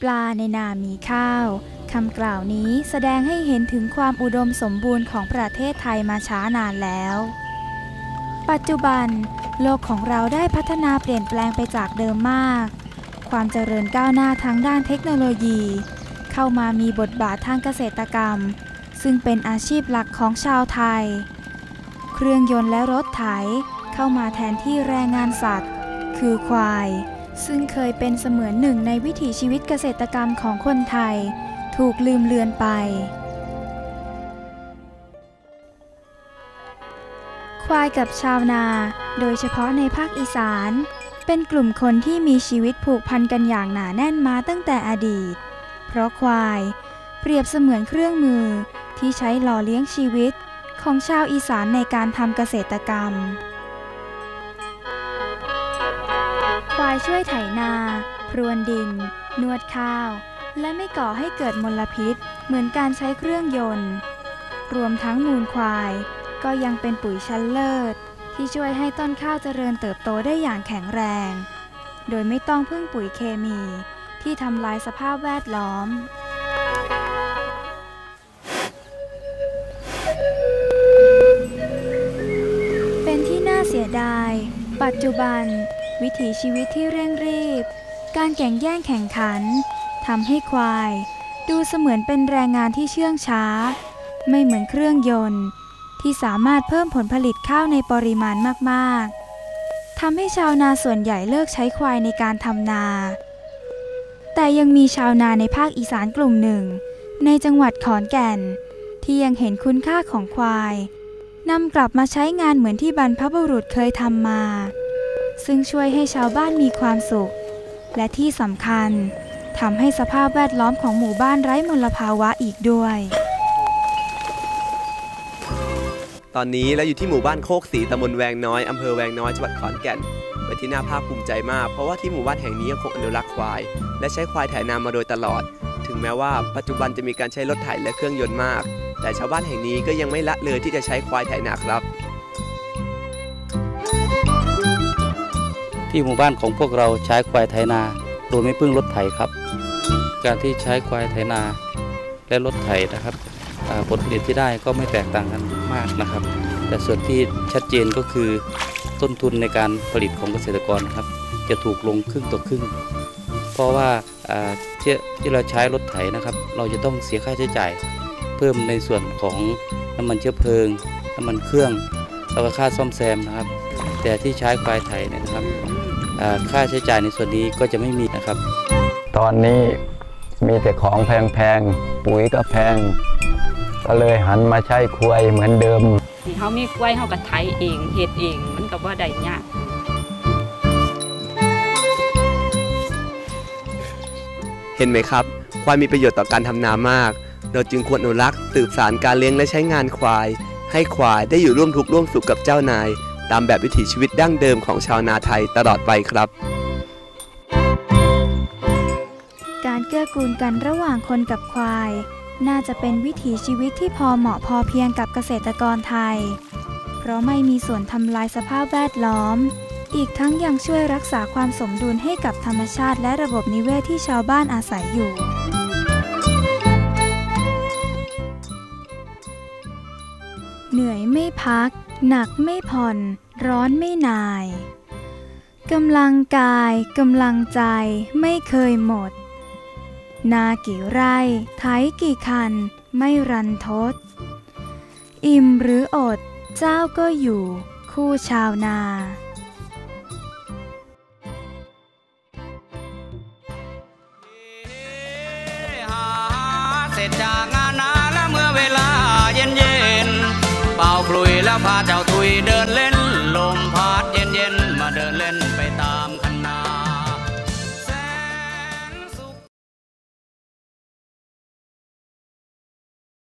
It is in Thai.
ปลาในนามีข้าวคำกล่าวนี้แสดงให้เห็นถึงความอุดมสมบูรณ์ของประเทศไทยมาช้านานแล้ว ปัจจุบัน โลกของเราได้พัฒนาเปลี่ยนแปลงไปจากเดิมมาก ความเจริญก้าวหน้าทางด้านเทคโนโลยี เข้ามามีบทบาททางเกษตรกรรม ซึ่งเป็นอาชีพหลักของชาวไทย เครื่องยนต์และรถไถเข้ามาแทนที่แรงงานสัตว์ คือควาย ซึ่งเคยเป็นเสมือนหนึ่งในวิถีชีวิตเกษตรกรรมของคนไทย ถูกลืมเลือนไป ควายกับชาวนา โดยเฉพาะในภาคอีสาน เป็นกลุ่มคนที่มีชีวิตผูกพันกันอย่างหนาแน่นมาตั้งแต่อดีต เพราะควายเปรียบเสมือนเครื่องมือที่ใช้หล่อเลี้ยงชีวิตของชาวอีสานในการทำเกษตรกรรม ควายช่วยไถนา พรวนดิน นวดข้าว และไม่ก่อให้เกิดมลพิษ เหมือนการใช้เครื่องยนต์ รวมทั้งมูลควาย ก็ยังเป็นปุ๋ยชั้นเลิศ ที่ช่วยให้ต้นข้าวเจริญเติบโตได้อย่างแข็งแรง โดยไม่ต้องพึ่งปุ๋ยเคมี ที่ทำลายสภาพแวดล้อมเป็นที่น่าเสียดาย ปัจจุบัน วิถีชีวิตที่เร่งรีบ การแข่งแย่งแข่งขันทำให้ควาย ดูเสมือนเป็นแรงงานที่เชื่องช้า ไม่เหมือนเครื่องยนต์ ที่สามารถเพิ่มผลผลิตข้าวในปริมาณมากๆทำให้ชาวนาส่วนใหญ่เลิกใช้ควายในการทำนา แต่ยังมีชาวนาในภาคอีสานกลุ่มหนึ่ง ในจังหวัดขอนแก่น ที่ยังเห็นคุณค่าของควายนำกลับมาใช้งานเหมือนที่บรรพบุรุษเคยทำมา ซึ่งช่วยให้ชาวบ้านมีความสุข และที่สำคัญทำให้สภาพแวดล้อมของหมู่บ้านไร้มลภาวะอีกด้วย ตอนนี้เราอยู่ที่หมู่บ้านโคกศรีตำบลแวงน้อยอำเภอแวงน้อยจังหวัดขอนแก่นเป็นที่น่าภาคภูมิใจมาก เพราะว่าที่หมู่บ้านแห่งนี้ยังคงอนุรักษ์ควาย และใช้ควายไถนามาโดยตลอด ถึงแม้ว่าปัจจุบันจะมีการใช้รถไถและเครื่องยนต์มาก แต่ชาวบ้านแห่งนี้ก็ยังไม่ละเลยที่จะใช้ควายไถนาครับ ที่หมู่บ้านของพวกเราใช้ควายไถนา โดยไม่พึ่งรถไถครับ การที่ใช้ควายไถนาและรถไถนะครับผลผลิตที่ได้ก็ไม่แตกต่างกันมากนะครับ แต่ส่วนที่ชัดเจนก็คือต้นทุนในการผลิตของเกษตรกรครับ จะถูกลงครึ่งต่อครึ่ง เพราะว่าที่ที่เราใช้รถไถนะครับ เราจะต้องเสียค่าใช้จ่ายเพิ่มในส่วนของน้ำมันเชื้อเพลิง น้ำมันเครื่องแล้วก็ค่าซ่อมแซมนะครับ แต่ที่ใช้ควายไถเนี่ยนะครับ ค่าใช้จ่ายในส่วนนี้ก็จะไม่มีนะครับ ตอนนี้มีแต่ของแพงๆ ปุ๋ยก็แพง ก็เลยหันมาใช้ควายเหมือนเดิมที่เฮามีกล้วยเฮาก็ไถเองเฮ็ดเองมันก็บ่ได้ยากเห็นไหมครับ ควายมีประโยชน์ต่อการทำนามาก เราจึงควรอนุรักษ์สืบสานการเลี้ยงและใช้งานควาย ให้ควายได้อยู่ร่วมทุกข์ร่วมสุขกับเจ้านาย ตามแบบวิถีชีวิตดั้งเดิมของชาวนาไทยตลอดไปครับ การเกื้อกูลกันระหว่างคนกับควาย น่าจะเป็นวิถีชีวิตที่พอเหมาะพอเพียงกับเกษตรกรไทย เพราะไม่มีส่วนทำลายสภาพแวดล้อม อีกทั้งยังช่วยรักษาความสมดุลให้กับธรรมชาติและระบบนิเวศที่ชาวบ้านอาศัยอยู่เหนื่อยไม่พัก หนักไม่ผ่อน ร้อนไม่นายกำลังกายกำลังใจไม่เคยหมด นากี่ไร่ไถกี่คันไม่รันทด อิ่มหรืออดเจ้าก็อยู่คู่ชาวนาเสร็จจาก พาเจ้าทุยเดินเล่น ลมพาดเย็นเย็นมาเดินเล่นไปตาม